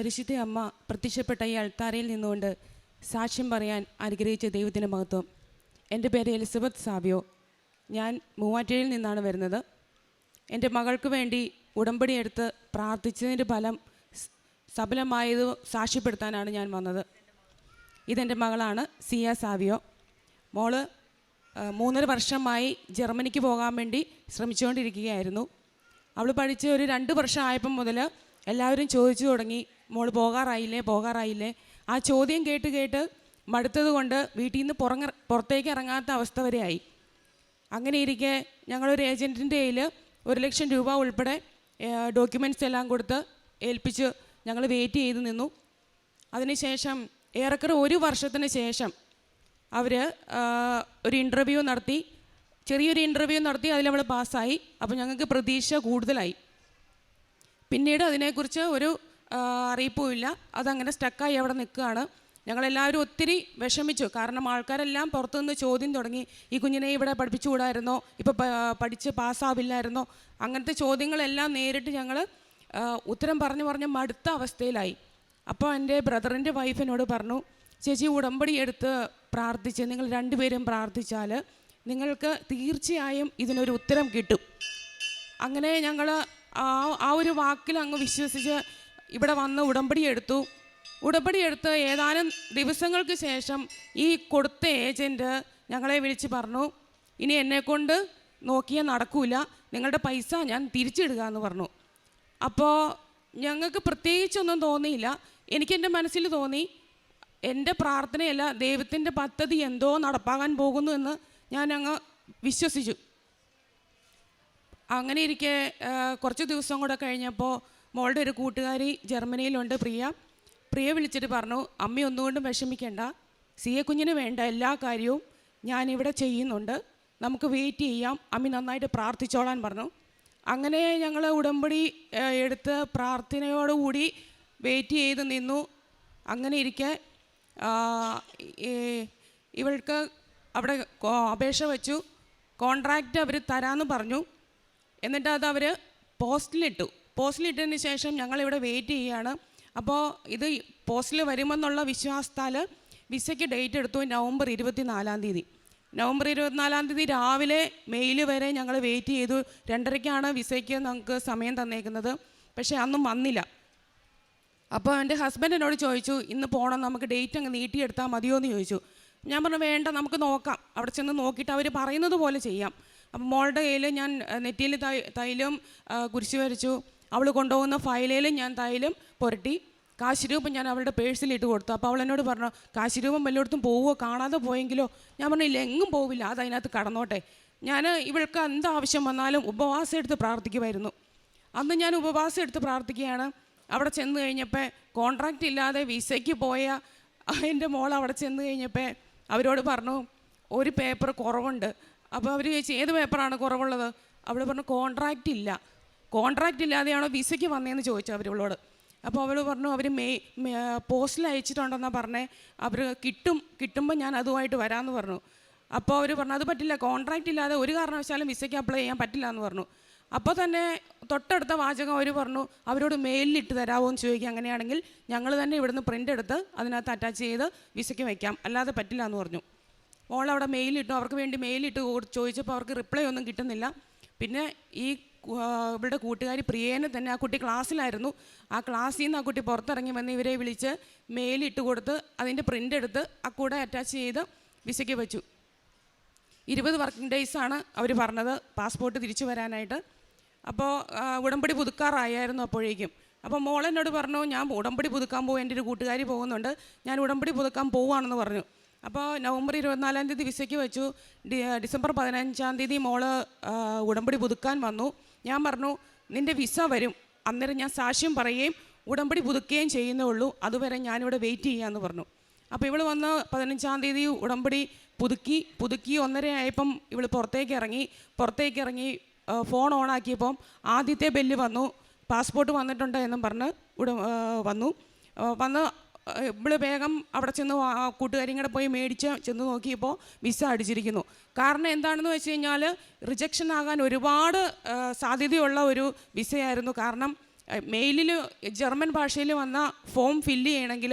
പരിശുദ്ധ അമ്മ പ്രത്യക്ഷപ്പെട്ട ഈ അൾത്താരയിൽ നിന്നുകൊണ്ട് സാക്ഷ്യം പറയാൻ അനുഗ്രഹിച്ച ദൈവത്തിന്റെ മഹത്വം. എന്റെ പേര് എലിസബത്ത് സാവിയോ. ഞാൻ മൂവാറ്റുപുഴയിൽ നിന്നാണ് വരുന്നത്. എന്റെ മകൾക്ക് വേണ്ടി ഉടമ്പടി എടുത്ത് പ്രാർത്ഥിച്ചതിന്റെ ഫലം സഫലമായത് സാക്ഷ്യപ്പെടുത്താനാണ് ഞാൻ വന്നത്. ഇതെന്റെ മകളാണ് സിയ സാവിയോ. മോൾ മൂന്നര വർഷമായി ജർമ്മനിക്ക് പോകാൻ വേണ്ടി ശ്രമിച്ചുകൊണ്ടിരിക്കുകയായിരുന്നു. അവൾ പഠിച്ച് ഒരു രണ്ട് വർഷം ആയപ്പം മുതൽ എല്ലാവരും ചോദിച്ചു തുടങ്ങി മോൾ പോകാറായില്ലേ പോകാറായില്ലേ? ആ ചോദ്യം കേട്ട് കേട്ട് മടുത്തത് കൊണ്ട് വീട്ടിൽ നിന്ന് പുറങ്ങ പുറത്തേക്ക് ഇറങ്ങാത്ത അവസ്ഥ വരെ ആയി. അങ്ങനെ ഇരിക്കെ ഞങ്ങളൊരു ഏജന്റിന്റെ കയ്യിൽ ഒരു ലക്ഷം രൂപ ഉൾപ്പെടെ ഡോക്യുമെന്റ്സ് എല്ലാം കൊടുത്ത് ഏൽപ്പിച്ച് ഞങ്ങൾ വെയിറ്റ് ചെയ്ത് നിന്നു. അതിനുശേഷം ഏറെക്കുറെ ഒരു വർഷത്തിന് ശേഷം അവർ ഒരു ഇന്റർവ്യൂ നടത്തി. ചെറിയൊരു ഇന്റർവ്യൂ നടത്തി അതിൽ അവൾ പാസ്സായി അപ്പോൾ ഞങ്ങൾക്ക് പ്രതീക്ഷ കൂടുതലായി. പിന്നീട് അതിനെക്കുറിച്ച് ഒരു അറിയിപ്പുമില്ല അതങ്ങനെ സ്റ്റക്കായി അവിടെ നിൽക്കുകയാണ്. ഞങ്ങളെല്ലാവരും ഒത്തിരി വിഷമിച്ചു. കാരണം ആൾക്കാരെല്ലാം പുറത്തുനിന്ന് ചോദ്യം തുടങ്ങി. ഈ കുഞ്ഞിനെ ഇവിടെ പഠിപ്പിച്ചുകൂടായിരുന്നോ? ഇപ്പോൾ പഠിച്ച് പാസ്സാവില്ലായിരുന്നോ? അങ്ങനത്തെ ചോദ്യങ്ങളെല്ലാം നേരിട്ട് ഞങ്ങൾ ഉത്തരം പറഞ്ഞു പറഞ്ഞ് മടുത്ത അവസ്ഥയിലായി. അപ്പോൾ എന്റെ ബ്രദറിന്റെ വൈഫിനോട് പറഞ്ഞു ചേച്ചി ഉടമ്പടി എടുത്ത് പ്രാർത്ഥിച്ച് നിങ്ങൾ രണ്ടുപേരും പ്രാർത്ഥിച്ചാൽ നിങ്ങൾക്ക് തീർച്ചയായും ഇതിനൊരു ഉത്തരം കിട്ടും. അങ്ങനെ ഞങ്ങൾ ആ ആ ഒരു വാക്കിൽ അങ്ങ് വിശ്വസിച്ച് ഇവിടെ വന്ന് ഉടമ്പടി എടുത്തു. ഉടമ്പടി എടുത്ത് ഏതാനും ദിവസങ്ങൾക്ക് ശേഷം ഈ കൊടുത്ത ഏജന്റ് ഞങ്ങളെ വിളിച്ച് പറഞ്ഞു ഇനി എന്നെക്കൊണ്ട് നോക്കിയാൽ നടക്കൂല നിങ്ങളുടെ പൈസ ഞാൻ തിരിച്ചിടുക എന്ന് പറഞ്ഞു. അപ്പോൾ ഞങ്ങൾക്ക് പ്രത്യേകിച്ചൊന്നും തോന്നിയില്ല. എനിക്കെന്റെ മനസ്സിൽ തോന്നി എന്റെ പ്രാർത്ഥനയല്ല ദൈവത്തിന്റെ പദ്ധതി എന്തോ നടപ്പാകാൻ പോകുന്നു എന്ന് ഞാൻ അങ്ങ് വിശ്വസിച്ചു. അങ്ങനെ ഇരിക്കെ കുറച്ച് ദിവസം കൂടെ കഴിഞ്ഞപ്പോൾ മോളുടെ ഒരു കൂട്ടുകാരി ജർമ്മനിയിലുണ്ട് പ്രിയ. പ്രിയ വിളിച്ചിട്ട് പറഞ്ഞു അമ്മ ഒന്നുകൊണ്ടും വിഷമിക്കേണ്ട. സി എ കുഞ്ഞിന് വേണ്ട എല്ലാ കാര്യവും ഞാനിവിടെ ചെയ്യുന്നുണ്ട്. നമുക്ക് വെയിറ്റ് ചെയ്യാം. അമ്മി നന്നായിട്ട് പ്രാർത്ഥിച്ചോളാൻ പറഞ്ഞു. അങ്ങനെ ഞങ്ങൾ ഉടമ്പടി എടുത്ത് പ്രാർത്ഥനയോടുകൂടി വെയിറ്റ് ചെയ്ത് നിന്നു. അങ്ങനെ ഇരിക്കെ ഇവൾക്ക് അവിടെ അപേക്ഷ വെച്ചു. കോൺട്രാക്റ്റ് അവർ തരാമെന്ന് പറഞ്ഞു. എന്നിട്ട് അത് അവർ പോസ്റ്റിലിട്ടു. പോസ്റ്റിലിട്ടതിന് ശേഷം ഞങ്ങളിവിടെ വെയിറ്റ് ചെയ്യുകയാണ്. അപ്പോൾ ഇത് പോസ്റ്റിൽ വരുമെന്നുള്ള വിശ്വാസത്താൽ വിസയ്ക്ക് ഡേറ്റ് എടുത്തു നവംബർ ഇരുപത്തി നാലാം തീയതി. നവംബർ ഇരുപത്തിനാലാം തീയതി രാവിലെ മെയിൽ വരെ ഞങ്ങൾ വെയിറ്റ് ചെയ്തു. രണ്ടരയ്ക്കാണ് വിസയ്ക്ക് നമുക്ക് സമയം തന്നേക്കുന്നത്. പക്ഷേ അന്നും വന്നില്ല. അപ്പോൾ എന്റെ ഹസ്ബൻഡ് എന്നോട് ചോദിച്ചു ഇന്ന് പോകണം നമുക്ക് ഡേറ്റ് അങ്ങ് നീട്ടിയെടുത്താൽ മതിയോ എന്ന് ചോദിച്ചു. ഞാൻ പറഞ്ഞു വേണ്ട നമുക്ക് നോക്കാം. അവിടെ ചെന്ന് നോക്കിയിട്ട് അവർ പറയുന്നത് പോലെ ചെയ്യാം. അപ്പം മോളുടെ കയ്യിൽ ഞാൻ നെറ്റിയിൽ തൈ തൈലും കുരിശ് വരച്ചു. അവൾ കൊണ്ടുപോകുന്ന ഫയലിലും ഞാൻ തൈലും പുരട്ടി. കാശിരൂപം ഞാൻ അവളുടെ പേഴ്സിലിട്ട് കൊടുത്തു. അപ്പോൾ അവൾ എന്നോട് പറഞ്ഞു കാശിരൂപം വല്ലയിടത്തും പോവുമോ കാണാതെ പോയെങ്കിലോ? ഞാൻ പറഞ്ഞു ഇല്ല എങ്ങും പോവില്ല. അത് അതിനകത്ത് കടന്നോട്ടെ. ഞാൻ ഇവൾക്ക് എന്താവശ്യം വന്നാലും ഉപവാസം എടുത്ത് പ്രാർത്ഥിക്കുമായിരുന്നു. അന്ന് ഞാൻ ഉപവാസം എടുത്ത് പ്രാർത്ഥിക്കുകയാണ്. അവിടെ ചെന്ന് കഴിഞ്ഞപ്പോൾ കോൺട്രാക്റ്റ് ഇല്ലാതെ വിസയ്ക്ക് പോയ എന്റെ മോൾ അവിടെ ചെന്ന് കഴിഞ്ഞപ്പോൾ അവരോട് പറഞ്ഞു ഒരു പേപ്പർ കുറവുണ്ട്. അപ്പോൾ അവർ ചോദിച്ചു ഏത് പേപ്പറാണ് കുറവുള്ളത്? അവൾ പറഞ്ഞു കോൺട്രാക്റ്റ് ഇല്ല. കോൺട്രാക്റ്റ് ഇല്ലാതെയാണോ വിസയ്ക്ക് വന്നതെന്ന് ചോദിച്ചു അവരോട് അപ്പോൾ അവൾ പറഞ്ഞു അവർ മെയ് പോസ്റ്റിൽ അയച്ചിട്ടുണ്ടെന്നാണ് പറഞ്ഞേ അവർ കിട്ടും കിട്ടുമ്പോൾ ഞാൻ അതുമായിട്ട് വരാമെന്ന് പറഞ്ഞു. അപ്പോൾ അവർ പറഞ്ഞു അത് പറ്റില്ല കോൺട്രാക്റ്റ് ഇല്ലാതെ ഒരു കാരണവശാലും വിസയ്ക്ക് അപ്ലൈ ചെയ്യാൻ പറ്റില്ല എന്ന് പറഞ്ഞു. അപ്പോൾ തന്നെ തൊട്ടടുത്ത വാചകം അവർ പറഞ്ഞു അവരോട് മെയിലിൽ ഇട്ട് തരാമോ എന്ന് ചോദിക്കുക അങ്ങനെയാണെങ്കിൽ ഞങ്ങൾ തന്നെ ഇവിടുന്ന് പ്രിന്റ് എടുത്ത് അതിനകത്ത് അറ്റാച്ച് ചെയ്ത് വിസയ്ക്ക് വയ്ക്കാം അല്ലാതെ പറ്റില്ല എന്ന് പറഞ്ഞു. അവിടെ മെയിലിട്ടു അവർക്ക് വേണ്ടി മെയിലിട്ട് ചോദിച്ചപ്പോൾ അവർക്ക് റിപ്ലൈ ഒന്നും കിട്ടുന്നില്ല. പിന്നെ ഈ ഇവിടെ കൂട്ടുകാരി പ്രിയേനെ തന്നെ ആ കുട്ടി ക്ലാസ്സിലായിരുന്നു. ആ ക്ലാസ്സിൽ നിന്ന് ആ കുട്ടി പുറത്തിറങ്ങി വന്ന് ഇവരെ വിളിച്ച് മെയിലിട്ട് കൊടുത്ത് അതിന്റെ പ്രിന്റ് എടുത്ത് ആ കൂടെ അറ്റാച്ച് ചെയ്ത് വിസയ്ക്ക് വെച്ചു. ഇരുപത് വർക്കിംഗ് ഡേയ്സാണ് അവർ പറഞ്ഞത് പാസ്പോർട്ട് തിരിച്ചു വരാനായിട്ട്. അപ്പോൾ ഉടമ്പടി പുതുക്കാറായിരുന്നു അപ്പോഴേക്കും. അപ്പോൾ മോളെന്നോട് പറഞ്ഞു ഞാൻ ഉടമ്പടി പുതുക്കാൻ പോകും എന്റെ ഒരു കൂട്ടുകാരി പോകുന്നുണ്ട്. ഞാൻ ഉടമ്പടി പുതുക്കാൻ പോവുകയാണെന്ന് പറഞ്ഞു. അപ്പോൾ നവംബർ ഇരുപത്തിനാലാം തീയതി വിസയ്ക്ക് വെച്ചു. ഡിസംബർ പതിനഞ്ചാം തീയതി മോൾ ഉടമ്പടി പുതുക്കാൻ വന്നു. ഞാൻ പറഞ്ഞു നിന്റെ വിസ വരും. അന്നേരം ഞാൻ സാക്ഷ്യം പറയുകയും ഉടമ്പടി പുതുക്കുകയും ചെയ്യുന്നേ ഉള്ളൂ. അതുവരെ ഞാനിവിടെ വെയിറ്റ് ചെയ്യാമെന്ന് പറഞ്ഞു. അപ്പോൾ ഇവൾ വന്ന് പതിനഞ്ചാം തീയതി ഉടമ്പടി പുതുക്കി പുതുക്കി ഒന്നര ആയപ്പം ഇവൾ പുറത്തേക്ക് ഇറങ്ങി. പുറത്തേക്ക് ഇറങ്ങി ഫോൺ ഓണാക്കിയപ്പം ആദ്യത്തെ ബെല്ല് വന്നു. പാസ്പോർട്ട് വന്നിട്ടുണ്ട് എന്നും പറഞ്ഞ് ഉട വന്നു. വന്ന് ഇവൾ വേഗം അവിടെ ചെന്ന് കൂട്ടുകാരിയും കൂടെ പോയി മേടിച്ച് ചെന്ന് നോക്കിയപ്പോൾ വിസ അടിച്ചിരിക്കുന്നു. കാരണം എന്താണെന്ന് വെച്ച് കഴിഞ്ഞാൽ റിജക്ഷൻ ആകാൻ ഒരുപാട് സാധ്യതയുള്ള ഒരു വിസയായിരുന്നു. കാരണം മെയിലിൽ ജർമ്മൻ ഭാഷയിൽ വന്ന ഫോം ഫില്ല് ചെയ്യണമെങ്കിൽ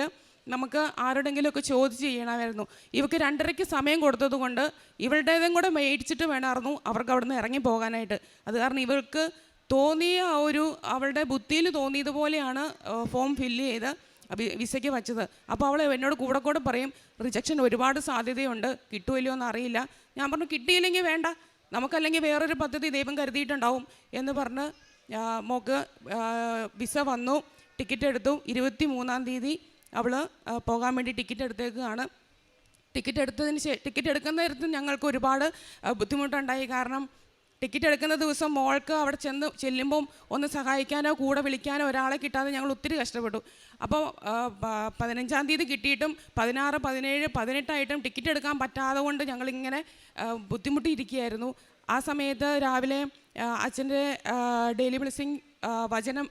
നമുക്ക് ആരോടെങ്കിലുമൊക്കെ ചോദിച്ച് ചെയ്യണമായിരുന്നു. ഇവർക്ക് രണ്ടരയ്ക്ക് സമയം കൊടുത്തതുകൊണ്ട് ഇവളുടേതും കൂടെ മേടിച്ചിട്ട് വേണമായിരുന്നു അവർക്ക് അവിടെ നിന്ന് ഇറങ്ങി പോകാനായിട്ട്. അത് കാരണം ഇവർക്ക് തോന്നിയ ആ ഒരു അവളുടെ ബുദ്ധിയിൽ തോന്നിയതുപോലെയാണ് ഫോം ഫില്ല് ചെയ്ത്. വിസയ്ക്ക് വച്ചത്. അപ്പോൾ അവൾ എന്നോട് കൂടെ കൂടെ പറയും റിജക്ഷൻ ഒരുപാട് സാധ്യതയുണ്ട്. കിട്ടുമല്ലോ എന്ന് അറിയില്ല ഞാൻ പറഞ്ഞു കിട്ടിയില്ലെങ്കിൽ വേണ്ട. നമുക്കല്ലെങ്കിൽ വേറൊരു പദ്ധതി ദൈവം കരുതിയിട്ടുണ്ടാവും. എന്ന് പറഞ്ഞ് മോക്ക് വിസ വന്നു. ടിക്കറ്റ് എടുത്തു. ഇരുപത്തി മൂന്നാം തീയതി അവൾ പോകാൻ വേണ്ടി ടിക്കറ്റ് എടുത്തേക്കാണ്. ടിക്കറ്റ് എടുത്തതിന് ശേഷം ടിക്കറ്റ് എടുക്കുന്ന ഞങ്ങൾക്ക് ഒരുപാട് ബുദ്ധിമുട്ടുണ്ടായി. കാരണം ടിക്കറ്റ് എടുക്കുന്ന ദിവസം മോൾക്ക് അവിടെ ചെന്ന് ചെല്ലുമ്പം ഒന്ന് സഹായിക്കാനോ കൂടെ വിളിക്കാനോ ഒരാളെ കിട്ടാതെ ഞങ്ങൾ ഒത്തിരി കഷ്ടപ്പെട്ടു. അപ്പോൾ പതിനഞ്ചാം തീയതി കിട്ടിയിട്ടും പതിനാറ് പതിനേഴ് പതിനെട്ടായിട്ടും ടിക്കറ്റ് എടുക്കാൻ പറ്റാതെ കൊണ്ട് ഞങ്ങളിങ്ങനെ ബുദ്ധിമുട്ടിയിരിക്കുകയായിരുന്നു. ആ സമയത്ത് രാവിലെ അച്ഛന്റെ ഡെയിലി ബ്ലെസ്സിങ് വചനം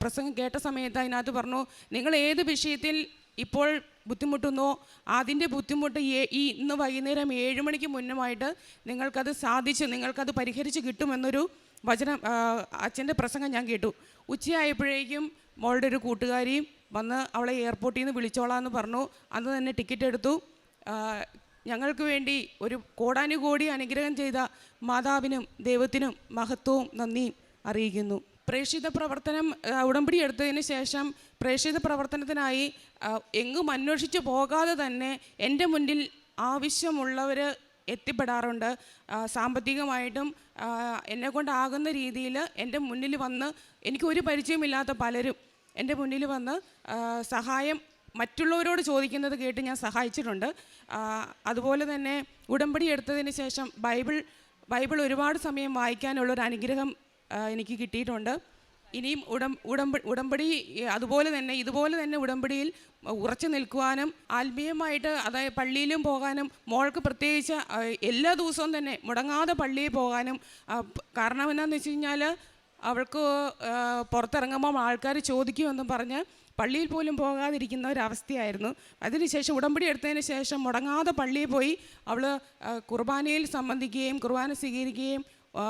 പ്രസംഗം കേട്ട സമയത്ത് അതിനകത്ത് പറഞ്ഞു നിങ്ങൾ ഏത് വിഷയത്തിൽ ഇപ്പോൾ ബുദ്ധിമുട്ടുന്നോ. അതിന്റെ ബുദ്ധിമുട്ട് ഈ ഇന്ന് വൈകുന്നേരം ഏഴ് മണിക്ക് മുന്നുമായിട്ട് നിങ്ങൾക്കത് സാധിച്ച് നിങ്ങൾക്കത് പരിഹരിച്ച് കിട്ടുമെന്നൊരു വചനം അച്ഛന്റെ പ്രസംഗം ഞാൻ കേട്ടു. ഉച്ചയായപ്പോഴേക്കും മോളുടെ ഒരു കൂട്ടുകാരിയും വന്ന് അവളെ എയർപോർട്ടിൽ നിന്ന് വിളിച്ചോളാമെന്ന് പറഞ്ഞു. അന്ന് തന്നെ ടിക്കറ്റ് എടുത്തു. ഞങ്ങൾക്ക് വേണ്ടി ഒരു കോടാനുകോടി അനുഗ്രഹം ചെയ്ത മാതാവിനും ദൈവത്തിനും മഹത്വവും നന്ദിയും അറിയിക്കുന്നു. പ്രേക്ഷിത പ്രവർത്തനം ഉടമ്പടി എടുത്തതിന് ശേഷം പ്രേക്ഷിത പ്രവർത്തനത്തിനായി എങ്ങും അന്വേഷിച്ചു പോകാതെ തന്നെ എന്റെ മുന്നിൽ ആവശ്യമുള്ളവർ എത്തിപ്പെടാറുണ്ട്. സാമ്പത്തികമായിട്ടും എന്നെ കൊണ്ടാകുന്ന രീതിയിൽ എന്റെ മുന്നിൽ വന്ന് എനിക്ക് ഒരു പരിചയമില്ലാത്ത പലരും എന്റെ മുന്നിൽ വന്ന് സഹായം മറ്റുള്ളവരോട് ചോദിക്കുന്നത് കേട്ട് ഞാൻ സഹായിച്ചിട്ടുണ്ട്. അതുപോലെ തന്നെ ഉടമ്പടി എടുത്തതിന് ശേഷം ബൈബിൾ ബൈബിൾ ഒരുപാട് സമയം വായിക്കാനുള്ളൊരു അനുഗ്രഹം ആ, എനിക്ക് കിട്ടിയിട്ടുണ്ട്. ഇനിയും ഉടം ഉടമ്പ ഉടമ്പടി അതുപോലെ തന്നെ ഇതുപോലെ തന്നെ ഉടമ്പടിയിൽ ഉറച്ചു നിൽക്കുവാനും ആത്മീയമായിട്ട് അതായത് പള്ളിയിലും പോകാനും മോൾക്ക് പ്രത്യേകിച്ച് എല്ലാ ദിവസവും തന്നെ മുടങ്ങാതെ പള്ളിയിൽ പോകാനും കാരണം എന്താണെന്ന് വെച്ച് കഴിഞ്ഞാൽ അവൾക്ക് പുറത്തിറങ്ങുമ്പോൾ ആൾക്കാർ ചോദിക്കുമെന്നും പറഞ്ഞ് പള്ളിയിൽ പോലും പോകാതിരിക്കുന്ന ഒരവസ്ഥയായിരുന്നു. അതിനുശേഷം ഉടമ്പടി എടുത്തതിന് ശേഷം മുടങ്ങാതെ പള്ളിയിൽ പോയി അവൾ കുർബാനയിൽ സംബന്ധിക്കുകയും കുർബാന സ്വീകരിക്കുകയും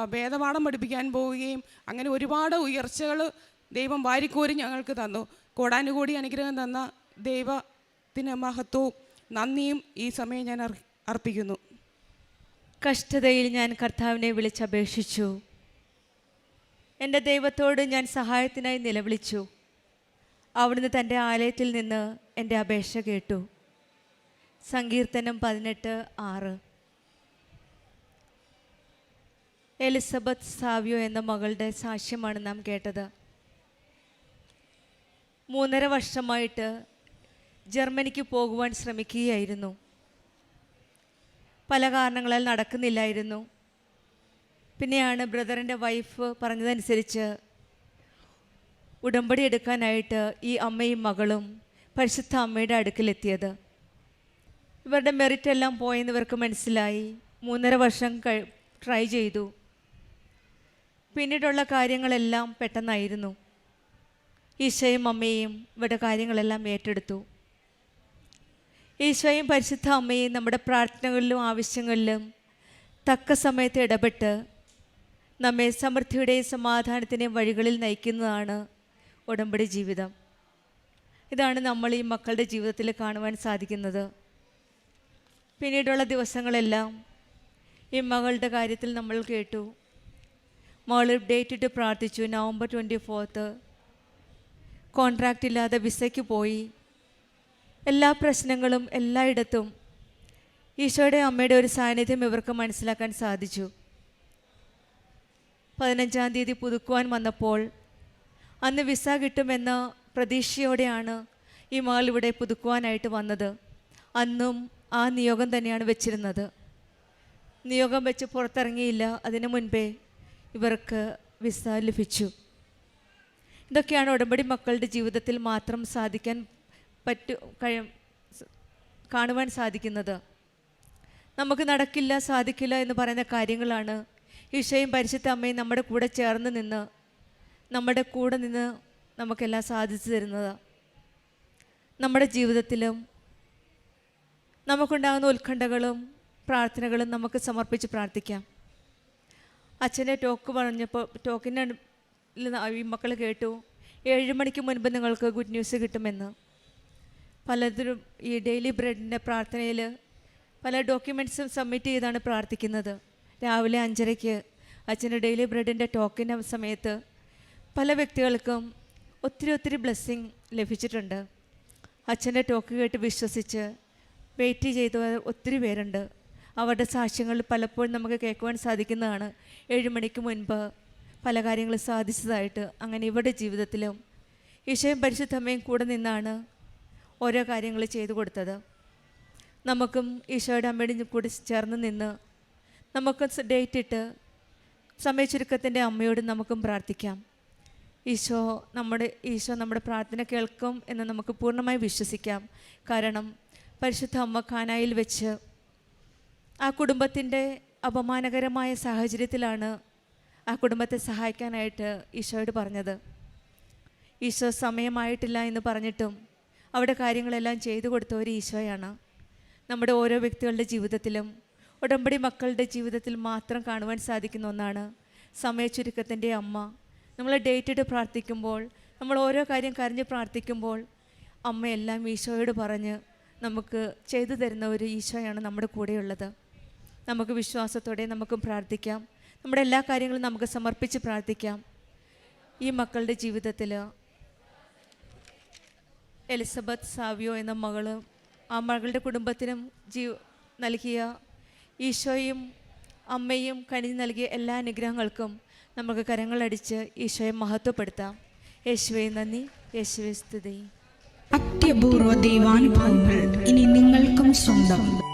വേദപാഠം പഠിപ്പിക്കാൻ പോവുകയും അങ്ങനെ ഒരുപാട് ഉയർച്ചകൾ ദൈവം വാരിക്കോരി ഞങ്ങൾക്ക് തന്നു. കോടാനുകൂടി അനുഗ്രഹം തന്ന ദൈവത്തിന് മഹത്വവും നന്ദിയും ഈ സമയം ഞാൻ അർപ്പിക്കുന്നു. കഷ്ടതയിൽ ഞാൻ കർത്താവിനെ വിളിച്ചപേക്ഷിച്ചു. എന്റെ ദൈവത്തോട് ഞാൻ സഹായത്തിനായി നിലവിളിച്ചു. അവിടുന്ന് തന്റെ ആലയത്തിൽ നിന്ന് എന്റെ അപേക്ഷ കേട്ടു. സങ്കീർത്തനം പതിനെട്ട് ആറ്. എലിസബത്ത് സാവ്യോ എന്ന മകളുടെ സാക്ഷ്യമാണ് നാം കേട്ടത്. മൂന്നര വർഷമായിട്ട് ജർമ്മനിക്ക് പോകുവാൻ ശ്രമിക്കുകയായിരുന്നു. പല കാരണങ്ങളാൽ നടക്കുന്നില്ലായിരുന്നു. പിന്നെയാണ് ബ്രദറിന്റെ വൈഫ് പറഞ്ഞതനുസരിച്ച് ഉടമ്പടി എടുക്കാനായിട്ട് ഈ അമ്മയും മകളും പരിശുദ്ധ അമ്മയുടെ അടുക്കിലെത്തിയത്. ഇവരുടെ മെറിറ്റ് എല്ലാം പോയെന്ന് ഇവർക്ക് മനസ്സിലായി. മൂന്നര വർഷം ട്രൈ ചെയ്തു. പിന്നീടുള്ള കാര്യങ്ങളെല്ലാം പെട്ടെന്നായിരുന്നു. ഈശോയും അമ്മയും ഇവിടെ കാര്യങ്ങളെല്ലാം ഏറ്റെടുത്തു. ഈശോയും പരിശുദ്ധ അമ്മയും നമ്മുടെ പ്രാർത്ഥനകളിലും ആവശ്യങ്ങളിലും തക്ക സമയത്ത് ഇടപെട്ട് നമ്മെ സമൃദ്ധിയുടെയും സമാധാനത്തിന്റെയും വഴികളിൽ നയിക്കുന്നതാണ് ഉടമ്പടി ജീവിതം. ഇതാണ് നമ്മൾ ഈ മക്കളുടെ ജീവിതത്തിൽ കാണുവാൻ സാധിക്കുന്നത്. പിന്നീടുള്ള ദിവസങ്ങളെല്ലാം ഈ മകളുടെ കാര്യത്തിൽ നമ്മൾ കേട്ടു. മകൾ ഡേറ്റ് ഇട്ട് പ്രാർത്ഥിച്ചു. നവംബർ ട്വന്റി ഫോർത്ത് കോൺട്രാക്റ്റ് ഇല്ലാതെ വിസയ്ക്ക് പോയി. എല്ലാ പ്രശ്നങ്ങളും എല്ലായിടത്തും ഈശോയുടെ അമ്മയുടെ ഒരു സാന്നിധ്യം ഇവർക്ക് മനസ്സിലാക്കാൻ സാധിച്ചു. പതിനഞ്ചാം തീയതി പുതുക്കുവാൻ വന്നപ്പോൾ അന്ന് വിസ കിട്ടുമെന്ന പ്രതീക്ഷയോടെയാണ് ഈ മകൾ ഇവിടെ പുതുക്കുവാനായിട്ട് വന്നത്. അന്നും ആ നിയോഗം തന്നെയാണ് വെച്ചിരുന്നത്. നിയോഗം വെച്ച് പുറത്തിറങ്ങിയില്ല. അതിനു മുൻപേ ഇവർക്ക് വിസ ലഭിച്ചു. ഇതൊക്കെയാണ് ഉടമ്പടി മക്കളുടെ ജീവിതത്തിൽ മാത്രം സാധിക്കാൻ പറ്റു കഴി കാണുവാൻ സാധിക്കുന്നത്. നമുക്ക് നടക്കില്ല സാധിക്കില്ല എന്ന് പറയുന്ന കാര്യങ്ങളാണ് ഈശോയും പരിശുദ്ധ അമ്മയും നമ്മുടെ കൂടെ ചേർന്ന് നിന്ന് നമ്മുടെ കൂടെ നിന്ന് നമുക്കെല്ലാം സാധിച്ചു തരുന്നത്. നമ്മുടെ ജീവിതത്തിലും നമുക്കുണ്ടാകുന്ന ഉത്കണ്ഠകളും പ്രാർത്ഥനകളും നമുക്ക് സമർപ്പിച്ച് പ്രാർത്ഥിക്കാം. അച്ഛന്റെ ടോക്ക് പറഞ്ഞപ്പോൾ ടോക്കിന്റെ ഈ മക്കൾ കേട്ടു ഏഴ് മണിക്ക് മുൻപ് നിങ്ങൾക്ക് ഗുഡ് ന്യൂസ് കിട്ടുമെന്ന്. പലതിലും ഈ ഡെയിലി ബ്രെഡിന്റെ പ്രാർത്ഥനയിൽ പല ഡോക്യുമെന്റ്സും സബ്മിറ്റ് ചെയ്താണ് പ്രാർത്ഥിക്കുന്നത്. രാവിലെ അഞ്ചരയ്ക്ക് അച്ഛന്റെ ഡെയിലി ബ്രെഡിന്റെ ടോക്കിന്റെ സമയത്ത് പല വ്യക്തികൾക്കും ഒത്തിരി ഒത്തിരി ബ്ലെസ്സിങ് ലഭിച്ചിട്ടുണ്ട്. അച്ഛന്റെ ടോക്ക് കേട്ട് വിശ്വസിച്ച് വെയിറ്റ് ചെയ്ത ഒത്തിരി പേരുണ്ട്. അവരുടെ സാക്ഷ്യങ്ങൾ പലപ്പോഴും നമുക്ക് കേൾക്കുവാൻ സാധിക്കുന്നതാണ്. ഏഴ് മണിക്ക് മുൻപ് പല കാര്യങ്ങളും സാധിച്ചതായിട്ട് അങ്ങനെ ഇവരുടെ ജീവിതത്തിലും ഈശോയും പരിശുദ്ധമ്മയും കൂടെ നിന്നാണ് ഓരോ കാര്യങ്ങൾ ചെയ്തു കൊടുത്തത്. നമുക്കും ഈശോയുടെ അമ്മയുടെ കൂടി ചേർന്ന് നിന്ന് നമുക്ക് ഡേറ്റ് ഇട്ട് സമയ ചുരുക്കത്തിന്റെ അമ്മയോട് നമുക്കും പ്രാർത്ഥിക്കാം. ഈശോ നമ്മുടെ ഈശോ നമ്മുടെ പ്രാർത്ഥന കേൾക്കും എന്ന് നമുക്ക് പൂർണമായി വിശ്വസിക്കാം. കാരണം പരിശുദ്ധ അമ്മ കാനായിൽ വെച്ച് ആ കുടുംബത്തിന്റെ അപമാനകരമായ സാഹചര്യത്തിലാണ് ആ കുടുംബത്തെ സഹായിക്കാനായിട്ട് ഈശോയോട് പറഞ്ഞത്. ഈശോ സമയമായിട്ടില്ല എന്ന് പറഞ്ഞിട്ടും അവിടെ കാര്യങ്ങളെല്ലാം ചെയ്തു കൊടുത്ത ഒരു ഈശോയാണ്. നമ്മുടെ ഓരോ വ്യക്തികളുടെ ജീവിതത്തിലും ഉടമ്പടി മക്കളുടെ ജീവിതത്തിൽ മാത്രം കാണുവാൻ സാധിക്കുന്ന ഒന്നാണ് സമയച്ചുരുക്കത്തിന്റെ അമ്മ. നമ്മൾ ഡേറ്റ് ഇട്ട് പ്രാർത്ഥിക്കുമ്പോൾ നമ്മൾ ഓരോ കാര്യം കരഞ്ഞ് പ്രാർത്ഥിക്കുമ്പോൾ അമ്മയെല്ലാം ഈശോയോട് പറഞ്ഞ് നമുക്ക് ചെയ്തു തരുന്ന ഒരു ഈശോയാണ് നമ്മുടെ കൂടെയുള്ളത്. നമുക്ക് വിശ്വാസത്തോടെ നമുക്കും പ്രാർത്ഥിക്കാം. നമ്മുടെ എല്ലാ കാര്യങ്ങളും നമുക്ക് സമർപ്പിച്ച് പ്രാർത്ഥിക്കാം. ഈ മക്കളുടെ ജീവിതത്തിൽ എലിസബത്ത് സാവിയോ എന്ന മകൾ ആ മകളുടെ കുടുംബത്തിനും ജീവ നൽകിയ ഈശോയും അമ്മയും കനിഞ്ഞു നൽകിയ എല്ലാ അനുഗ്രഹങ്ങൾക്കും നമുക്ക് കരങ്ങളടിച്ച് ഈശോയെ മഹത്വപ്പെടുത്താം. യേശുവെ നന്ദി. യേശുവെ സ്തുതി. അത്യപൂർവ ദൈവാനുഭവങ്ങൾ ഇനി നിങ്ങൾക്കും സ്വന്തം.